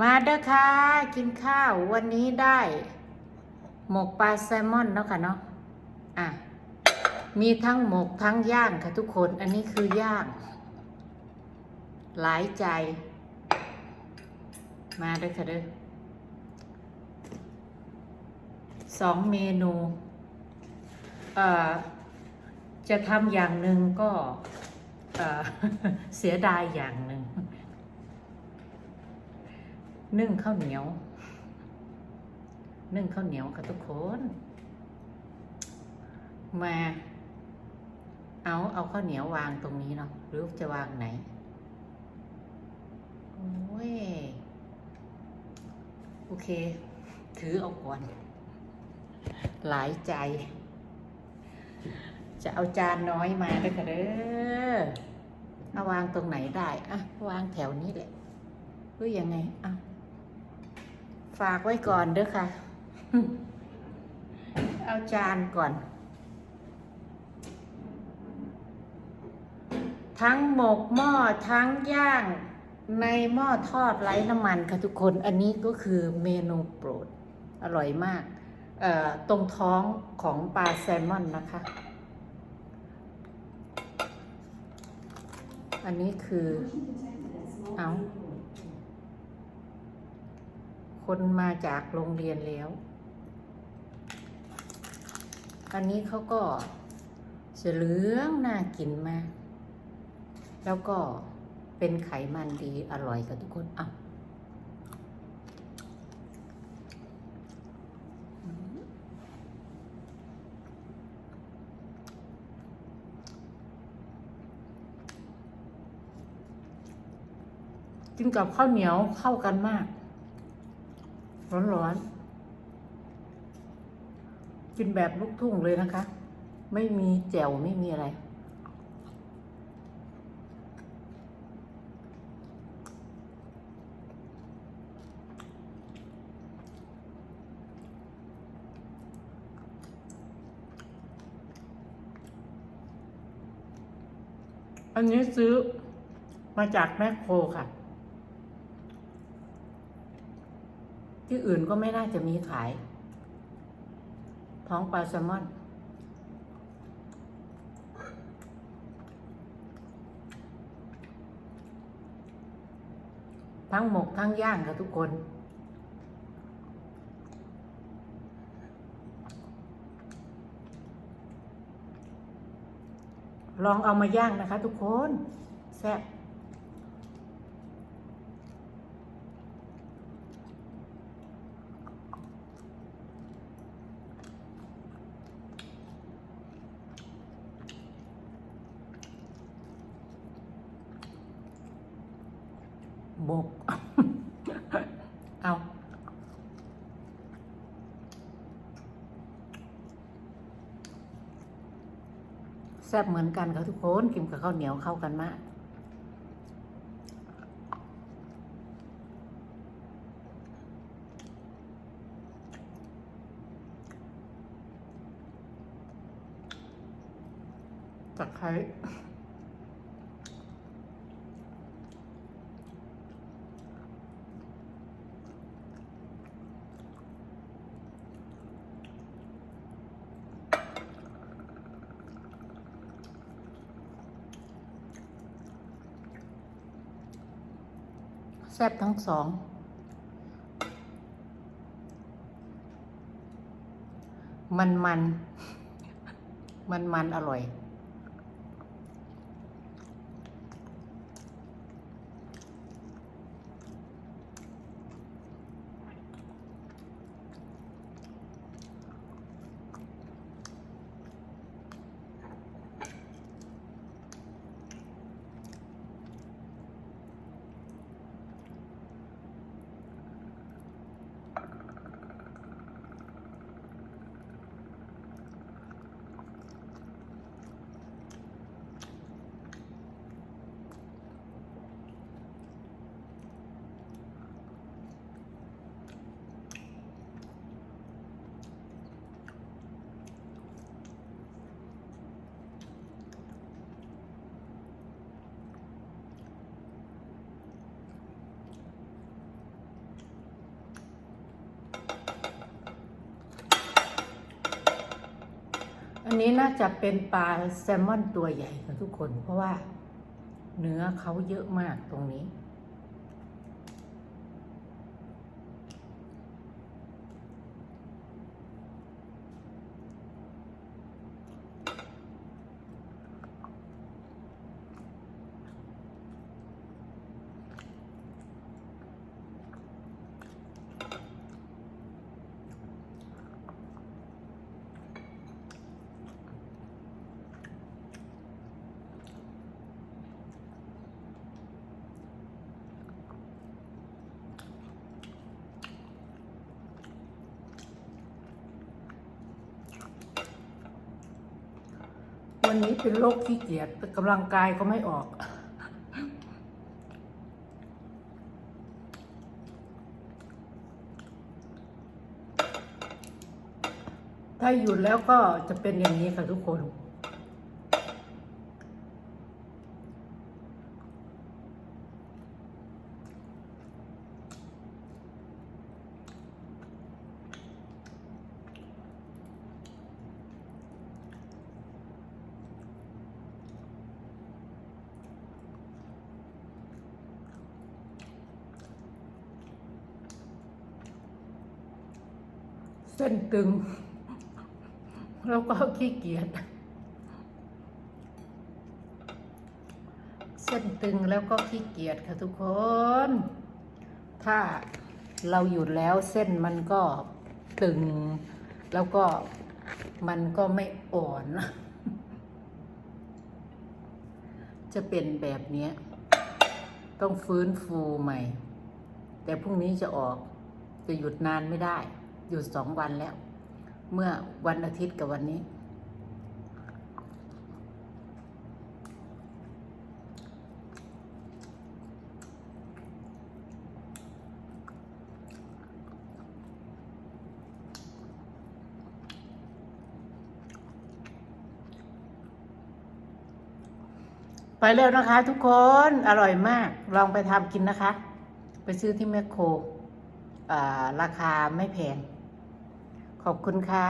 มาเด้อค่ะ กินข้าววันนี้ได้ หมกปลาแซลมอนเนาะค่ะเนาะอะ มีทั้งหมกทั้งย่างค่ะทุกคนอันนี้คือย่างหลายใจ มาเด้อค่ะเด้อสองเมนู เอ่อ จะทำอย่างหนึ่งก็ เอ่อ เสียดายอย่างหนึ่ง นึ่งข้าวเหนียว นึ่งข้าวเหนียวกับทุกคน มา เอาเอาข้าวเหนียววางตรงนี้เนาะหรือจะวางไหนโอ้ยโอเค ถือเอาก่อน หลายใจ จะเอาจานน้อยมาด้วยค่ะเด้อเอาวางตรงไหนได้อะวางแถวนี้แหละหรือยังไงอะ ฝากไว้ก่อนเด้อค่ะ เอาจานก่อน ทั้งหมกหม้อทั้งย่างในหม้อทอดไร้น้ำมันค่ะทุกคนอันนี้ก็คือเมนูโปรด อร่อยมาก ตรงท้องของปลาแซลมอนนะคะ อันนี้คือ เอา คนมาจากโรงเรียนแล้ว อันนี้เขาก็จะเหลืองน่ากินมาก แล้วก็เป็นไขมันดีอร่อยกับทุกคนอะกินกับข้าวเหนียวเข้ากันมาก ร้อนๆ กินแบบลูกทุ่งเลยนะคะ ไม่มีแจ่วไม่มีอะไร อันนี้ซื้อมาจากแมคโครค่ะ ที่อื่นก็ไม่น่าจะมีขาย ท้องปลาแซลมอน ทั้งหมกทั้งย่างค่ะทุกคนลองเอามาย่างนะคะทุกคน แซ่บ บก เอา แซ่บเหมือนกันค่ะทุกคนกินกับข้าวเหนียวเข้ากันมากตะไคร้ แซ่บทั้งสอง มันมัน มันมันอร่อย อ นี้น่าจะเป็นปลาแซลมอนตัวใหญ่ค่ะทุกคน เพราะว่าเนื้อเขาเยอะมากตรงนี้ วันนี้เป็นโรคขี้เกียจกำลังกายก็ไม่ออก ถ้าหยุดแล้วก็จะเป็นอย่างนี้ค่ะทุกคน เส้นตึง แล้วก็ขี้เกียจเส้นตึงแล้วก็ขี้เกียจค่ะทุกคน ถ้าเราหยุดแล้วเส้นมันก็ตึง แล้วก็มันก็ไม่อ่อน จะเป็นแบบนี้ ต้องฟื้นฟูใหม่ แต่พรุ่งนี้จะออกจะหยุดนานไม่ได้ หยุดสองวันแล้ว เมื่อวันอาทิตย์กับวันนี้ ไปแล้วนะคะทุกคนอร่อยมาก ลองไปทำกินนะคะ ไปซื้อที่แมคโครราคาไม่แพง ขอบคุณค่ะ